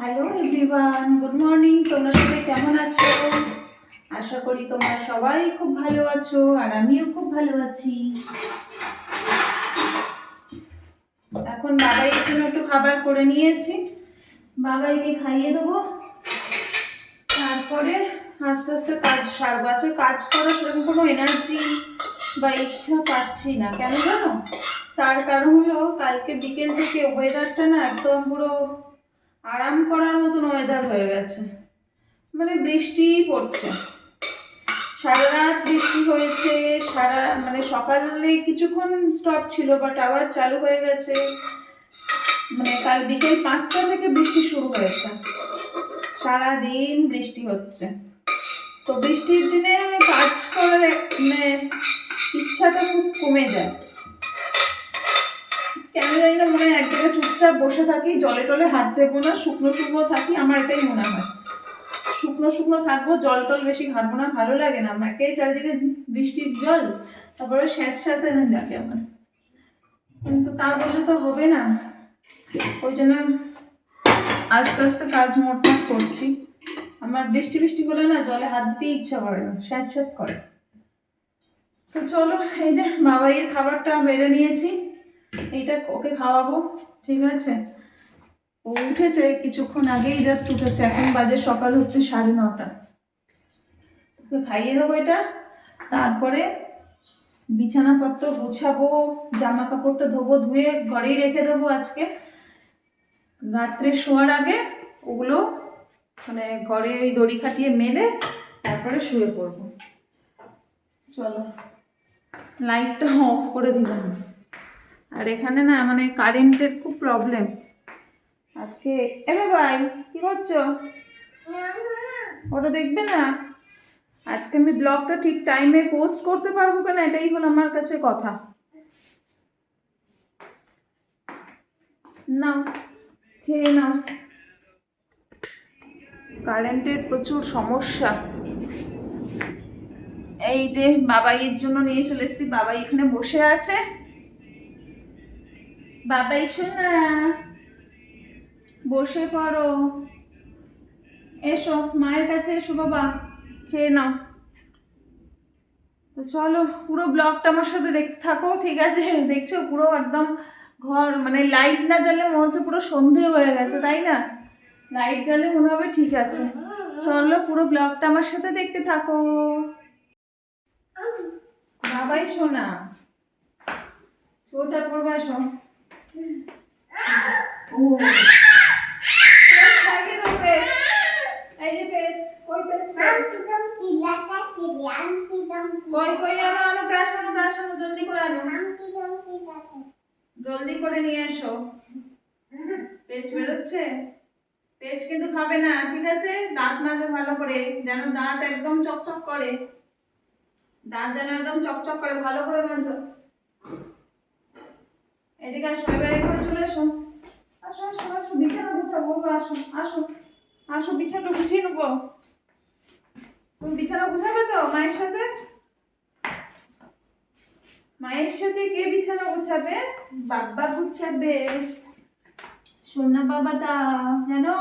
Hello everyone good morning তোমরা সবাই কেমন আছো? আশা করি তোমরা সবাই খুব ভালো আছো আর আমিও খুব ভালো আছি। এখন বাবাইয়ের জন্য একটু খাবার করে নিয়েছি। বাবাইকে খাইয়ে দেবো। তারপরে আস্তে আস্তে কাজ সারবো। আজকে কাজ করার সেরকম কোনো এনার্জি বা ইচ্ছা পাচ্ছি না। কেন জানো? তার কারণ হলো কালকে বিকেল থেকে ওয়েদারটা না একদম পুরো আরাম করার মতন ওয়েদার হয়ে গেছে। মানে বৃষ্টিই পড়ছে। সারা রাত বৃষ্টি হয়েছে, সারা মানে সকালে কিছুক্ষণ স্টপ ছিল বাট আবার চালু হয়ে গেছে। মানে কাল বিকেল পাঁচটা থেকে বৃষ্টি শুরু হয়েছে। সারা দিন বৃষ্টি হচ্ছে। তো বৃষ্টির দিনে কাজ করার মানে ইচ্ছাটা খুব কমে যায় কেন জানি না মনে হয় এক জায়গায় চুপচাপ বসে থাকি, জলে টলে হাত দেবো না, শুকনো শুকনো থাকি, আমার এটাই মনে হয়। শুকনো শুকনো থাকব, জল টল বেশি ঘাটবো না, ভালো লাগে না। আমাকে চারিদিকে বৃষ্টির জল, তারপরে স্যাঁত স্যাঁতে লাগে আমার। কিন্তু তা বললে তো হবে না। ওই জন্য আস্তে আস্তে কাজ মোটমাট করছি। আমার বৃষ্টি বৃষ্টি হলে না জলে হাত দিতেই ইচ্ছা করে না, স্যাঁত স্যাঁত করে। তো চলো, এই যে বাবাইয়ের খাবারটা বেড়ে নিয়েছি। এইটা ওকে খাওয়াবো, ঠিক আছে? ও উঠেছে কিছুক্ষণ আগেই জাস্ট উঠেছে। এখন বাজে সকাল হচ্ছে সাড়ে নটা। ওকে খাইয়ে দেবো এটা। তারপরে বিছানাপত্র গোছাবো জামা কাপড়টা ধোবো, ধুয়ে ঘরেই রেখে দেবো আজকে। রাত্রে শোয়ার আগে ওগুলো মানে ঘরে ওই দড়ি খাটিয়ে মেলে, তারপরে শুয়ে পড়ব। চলো লাইটটা অফ করে দিলাম। আর এখানে না মানে কারেন্টের খুব প্রবলেম আজকে এবে ভাই কি করছ? ওটা দেখবে না? আজকে আমি ব্লগটা ঠিক টাইমে পোস্ট করতে পারব কিনা এটাই হলো আমার কাছে কথা। নাও, খেয়ে নাও। কারেন্টের প্রচুর সমস্যা। এই যে বাবাইয়ের জন্য নিয়ে চলে এসেছি, বাবাই এখানে বসে আছে। বাবাই শোনা বসে পড়ো। এসো, মায়ের কাছে এসো বাবা, খেয়ে নাও। তো চলো, পুরো ব্লগটা আমার সাথে দেখতে থাকো, ঠিক আছে? দেখছ, পুরো একদম ঘর মানে লাইট না জ্বালে মনে হচ্ছে পুরো সন্ধে হয়ে গেছে, তাই না? লাইট জ্বালে মনে হবে ঠিক আছে। চলো, পুরো ব্লগটা আমার সাথে দেখতে থাকো। বাবাই শোনা শোটা পড়বা শোন জলদি করে আনো জলদি করে নিয়ে এসো। পেস্ট বেরোচ্ছে? পেস্ট কিন্তু খাবে না, ঠিক আছে? দাঁত মাজো ভালো করে, যেন দাঁত একদম চকচক করে। দাঁত যেন একদম চকচক করে, ভালো করে মাজো। এদিকে আসো, এবার এখানে চলে এসো। আসো আসো আসো, বিছানা গুছাবো আসো আসো আসো, বিছানা গুছিয়ে নেব। তুমি বিছানা গুছাবে তো মায়ের সাথে? মায়ের সাথে কে বিছানা গুছাবে? বাবা গুছাবে। সোনা বাবাটা, জানো?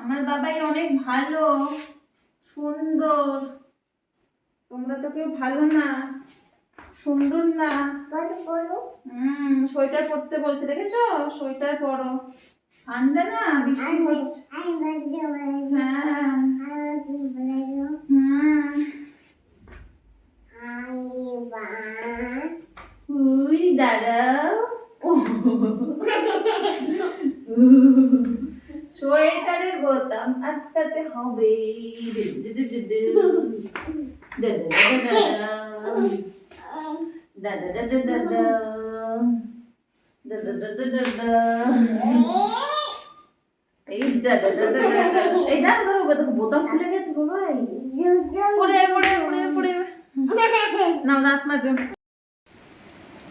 আমার বাবাই অনেক ভালো, সুন্দর। তোমরা তো কেউ ভালো না। সুন্দর না হুম সোয়েটার পরতে বলছে দেখেছ সোয়েটার পরো ঠান্ডা না বৃষ্টি হচ্ছে হ্যাঁ হুম উই দাঁড়াও সোয়েটারের বোতাম আটকাতে হবে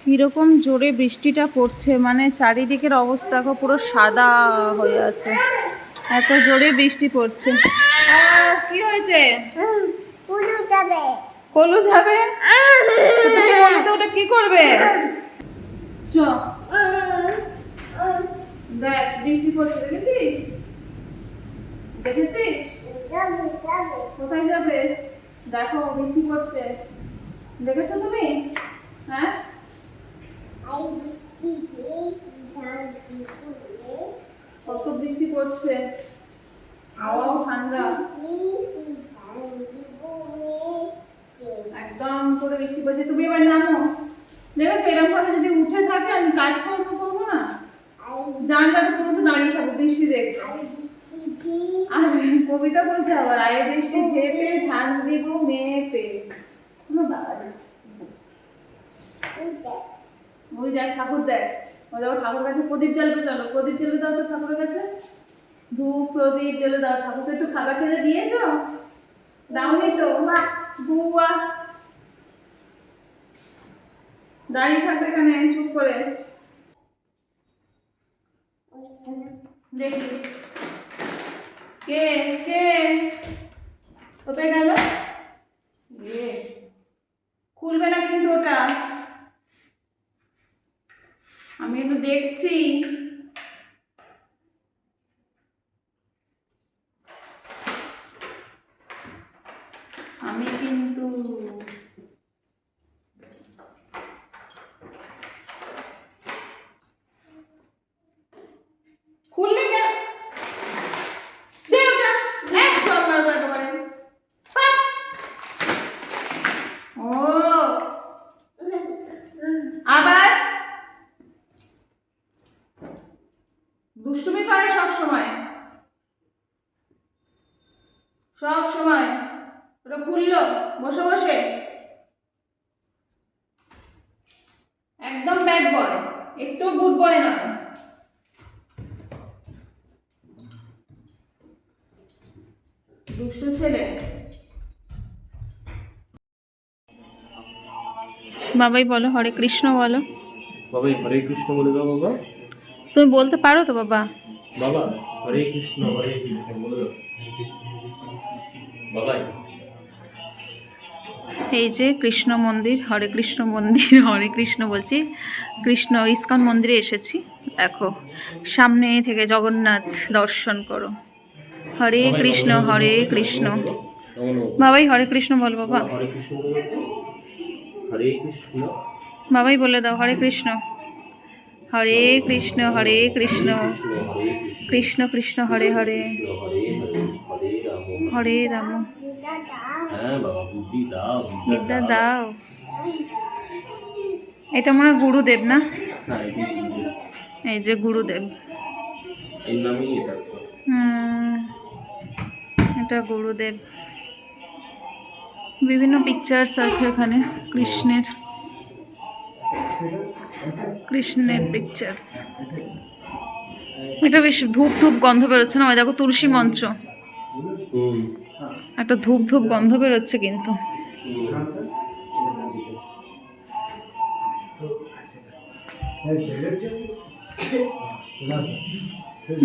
কীরকম জোরে বৃষ্টিটা পড়ছে মানে চারিদিকের অবস্থা পুরো সাদা হয়ে আছে। এত জোরে বৃষ্টি পড়ছে। কি হয়েছে? কলু যাবে? তো তুমি কলুতে ওটা কি করবে? চ। দেখ, বৃষ্টি পড়ছে, দেখেছিস? দেখেছিস? কোথায় যাবে? দেখো, বৃষ্টি পড়ছে। দেখেছ তুমি? হ্যাঁ? কত বৃষ্টি পড়ছে। হাওয়াও ঠান্ডা। বৃষ্টি পড়ছে তুমি এবার নামো। দেখেছ এরকম ভাবে যদি উঠে থাকে আমি কাজ করব করব না? জানলাটা পুরো দাঁড়িয়ে থাকব বৃষ্টি দেখব। আর কবিতা বলছে আবার আয়ে বৃষ্টি ঝেপে ধান দিব মেপে। বাবা ওই দেখ ঠাকুর দেখ। ওই দেখো ঠাকুর কাছে প্রদীপ জ্বালবে চলো। প্রদীপ জ্বালে দাও তো ঠাকুরের কাছে। ধূপ প্রদীপ জ্বালে দাও। ঠাকুরকে একটু খাবার খেতে দিয়েছ? দাওনি তো? বুয়া। দাঁড়িয়ে থাকবে এখানে, চুপ করে। দেখি। কে? কে? কোথায় গেল? খুলবে না কিন্তু ওটা। আমি তো দেখছি আমি কিন্তু খুললে কেন দে ওটা এক চল মারবো একেবারে পাপ। ও আবার দুষ্টুমি করে সব সময় সব সময় ওটা খুললো বসে বসে একদম ব্যাড বয় একটু গুড বয় না দুষ্টু ছেলে। বাবাই বলো হরে কৃষ্ণ বলো। বাবা এই হরে কৃষ্ণ বলে দাও বাবা। তুমি বলতে পারো তো বাবা। বাবা হরে কৃষ্ণ হরে কৃষ্ণ বলে দাও। বাবাই। এই যে কৃষ্ণ মন্দির হরে কৃষ্ণ মন্দির হরে কৃষ্ণ বলছি। কৃষ্ণ ইস্কন মন্দিরে এসেছি। দেখো সামনে থেকে জগন্নাথ দর্শন করো। হরে কৃষ্ণ হরে কৃষ্ণ। বাবাই হরে কৃষ্ণ বল বাবা। বাবাই বলে দাও হরে কৃষ্ণ। হরে কৃষ্ণ হরে কৃষ্ণ। কৃষ্ণ কৃষ্ণ হরে হরে। হরে রাম। বিদ্যা দাও। এটা মনে হয় গুরুদেব না? এই যে গুরুদেব। হুম, এটা গুরুদেব বিভিন্ন পিকচার্স আছে এখানে, কৃষ্ণের কৃষ্ণের পিকচার্স এটা বেশ ধূপ ধূপ গন্ধ বেরোচ্ছে না? ওই দেখো তুলসী মঞ্চ। একটা ধূপ ধূপ গন্ধ বেরোচ্ছে কিন্তু।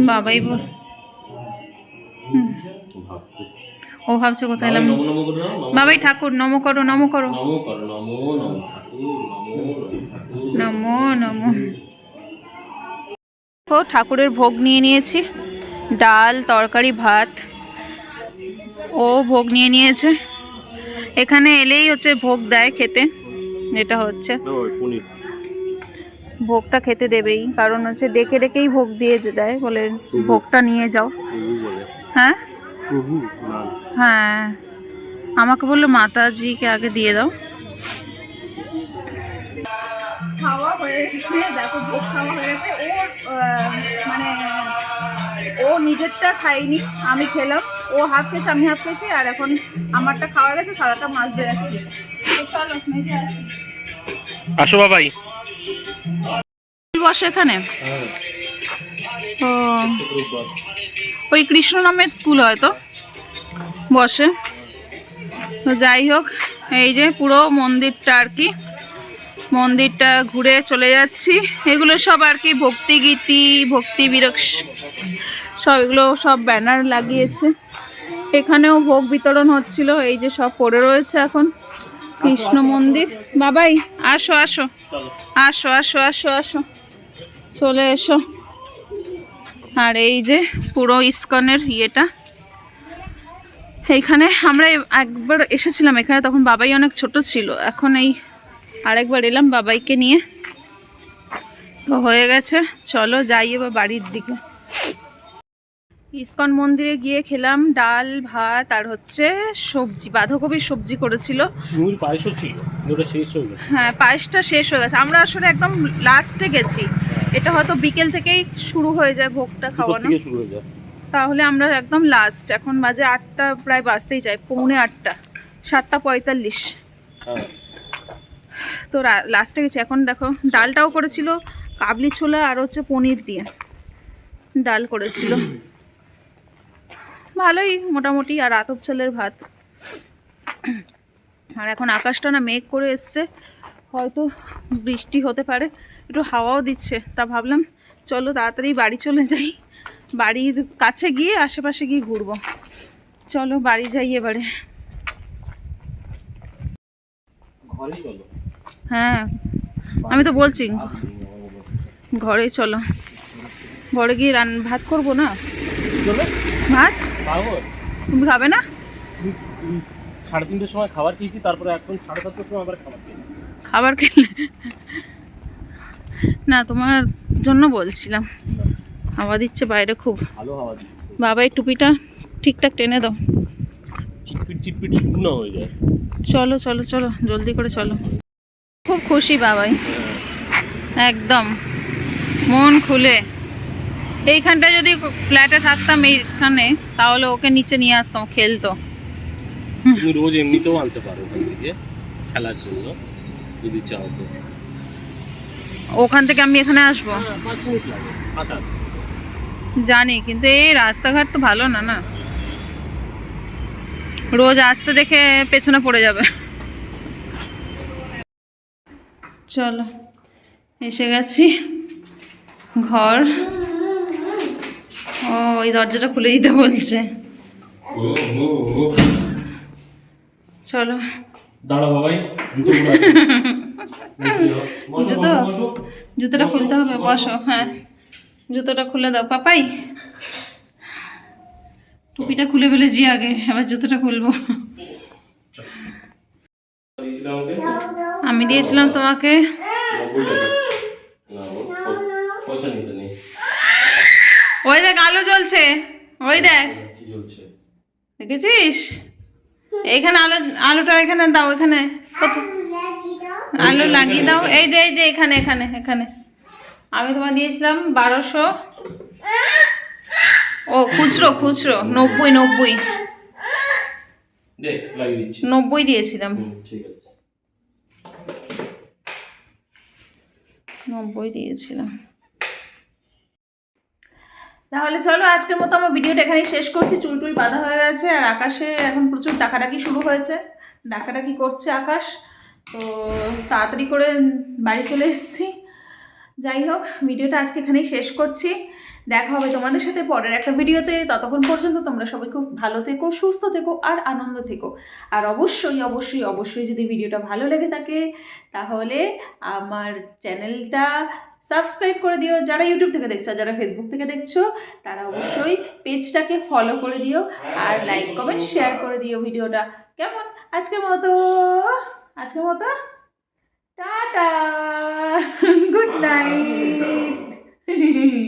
বাবাই বল। ও ভাবছে কোথায় এলাম। বাবাই ঠাকুর নমো করো নমো করো। নমো নমো ও ঠাকুরের ভোগ নিয়ে নিয়েছি। ডাল তরকারি ভাত। ও ভোগ নিয়ে নিয়েছে। এখানে এলেই হচ্ছে ভোগ দেয় খেতে যেটা হচ্ছে। ভোগটা খেতে দেবেই কারণ হচ্ছে ডেকে ডেকেই ভোগ দিয়ে দেয় বলে ভোগটা নিয়ে যাও। হ্যাঁ? হ্যাঁ। আমাকে বলল মাতাজিকে আগে দিয়ে দাও। খাওয়া হয়ে গেছে দেখো ভোগ খাওয়া হয়ে গেছে। ও মানে ও নিজেরটা খাইনি আমি খেলাম। ও হাফ খেয়েছে আমি হাফ খেয়েছি আর এখন আমারটা খাওয়া গেছে থালাটা মাছ দিয়ে যাচ্ছি। চলো মেজে আসি। আসো বাবাই। বসে এখানে। হ্যাঁ। ও। ওই কৃষ্ণ নামের স্কুল হয়তো। বসে। তো যাই হোক, এই যে পুরো মন্দিরটা আর কি। মন্দিরটা ঘুরে চলে যাচ্ছি। এগুলো সব আর কি ভক্তি গীতি ভক্তি বিরক্ষ সব এগুলো সব ব্যানার লাগিয়েছে। এখানেও ভোগ বিতরণ হচ্ছিল, এই যে সব পড়ে রয়েছে এখন। কৃষ্ণ মন্দির। বাবাই, আসো আসো। আসো আসো আসো আসো। চলে এসো। আর এই যে পুরো ইস্কনের ইয়েটা। এইখানে আমরা একবার এসেছিলাম এখানে তখন বাবাই অনেক ছোট ছিল। এখন এই আরেকবার এলাম বাবাইকে নিয়ে। তো হয়ে গেছে চলো যাই এবার বাড়ির দিকে। ইস্কন মন্দিরে গিয়ে খেলাম ডাল ভাত আর হচ্ছে সবজি বাঁধাকপির সবজি করেছিল। পায়েসও ছিল হ্যাঁ পায়েসটা শেষ হয়ে গেছে। আমরা আসলে একদম লাস্টে গেছি। এটা হয়তো বিকেল থেকেই শুরু হয়ে যায় ভোগটা খাওয়ানো। শুরু হয়ে যায়। তাহলে আমরা একদম লাস্ট এখন বাজে আটটা প্রায় বাজতেই যায় পৌনে আটটা সাতটা পঁয়তাল্লিশ। হ্যাঁ। তো লাস্টে গেছি এখন দেখো ডালটাও করেছিল কাবলি ছোলা আর হচ্ছে পনির দিয়ে ডাল করেছিল। ভালোই মোটামুটি আর আতপ চালের ভাত। আর এখন আকাশটা না মেঘ করে এসছে। হয়তো বৃষ্টি হতে পারে একটু হাওয়াও দিচ্ছে তা ভাবলাম চলো তাড়াতাড়ি বাড়ি চলে যাই। বাড়ির কাছে গিয়ে আশেপাশে গিয়ে ঘুরবো। চলো বাড়ি যাই এবারে। হ্যাঁ আমি তো বলছি। ঘরে চলো। ঘরে গিয়ে রান ভাত করব না? ভাত? তুমি খাবে না? সাড়ে তিনটের সময় খাবার খেয়েছি তারপরে এখন সাড়ে সাতটার সময় আবার খাবার খেয়েছি। খাবার খেলে? না তোমার জন্য বলছিলাম। হাওয়া দিচ্ছে বাইরে খুব। দিচ্ছে। বাবাই টুপিটা ঠিকঠাক টেনে দাও। চিটপিট চিটপিট শুকনো হয়ে যায়। চলো চলো চলো জলদি করে চলো। খুব খুশি বাবাই। একদম। মন খুলে। এইখানটা যদি ফ্ল্যাটে থাকতাম এইখানে তাহলে ওকে নিচে নিয়ে আসতাম খেলতো। রোজ এমনিতেও আনতে পারো খেলার জন্য। যদি চাও তো। ওখান থেকে আমি এখানে আসব? হ্যাঁ, জানি কিন্তু এই রাস্তাঘাট তো ভালো না না? রোজ আসতে দেখে পেছনে পড়ে যাবে। চলো এসে গেছি। ঘর। ও ওই দরজাটা খুলে দিতে বলছে। চলো। দাঁড়া বাবাই জুতো জুতোটা খুলতে হবে বসো হ্যাঁ। জুতোটা খুলে দাও পাপাই। টুপিটা খুলে ফেলেছি আগে এবার জুতোটা খুলবো। আমি দিয়েছিলাম তোমাকে। ওই দেখ আলো জ্বলছে। ওই দেখ। দেখেছিস? এইখানে আলো আলোটা এখানে দাও এখানে? আলো লাগিয়ে দাও। এই যে এই যে এখানে এখানে এখানে। আমি তোমার দিয়েছিলাম বারোশো। ও খুচরো খুচরো। নব্বই নব্বই। নব্বই দিয়েছিলাম। নব্বই দিয়েছিলাম। তাহলে চলো আজকের মতো আমার ভিডিওটা এখানেই শেষ করছি। চুল টুল বাঁধা হয়ে গেছে আর আকাশে এখন প্রচুর ডাকাডাকি শুরু হয়েছে। ডাকাডাকি করছে আকাশ। তো তাড়াতাড়ি করে বাড়ি চলে এসেছি। যাই হোক, ভিডিওটা আজকে এখানেই শেষ করছি। দেখা হবে তোমাদের সাথে পরের একটা ভিডিওতে। ততক্ষণ পর্যন্ত তোমরা সবাই খুব ভালো থেকো, সুস্থ থেকো আর আনন্দ থেকো। আর অবশ্যই অবশ্যই অবশ্যই যদি ভিডিওটা ভালো লেগে থাকে, তাহলে আমার চ্যানেলটা সাবস্ক্রাইব করে দিও। যারা ইউটিউব থেকে দেখছ যারা ফেসবুক থেকে দেখছ তারা অবশ্যই পেজটাকে ফলো করে দিও আর লাইক কমেন্ট শেয়ার করে দিও ভিডিওটা। কেমন? আজকের মতো? আজকের মতো? টাটা। Good night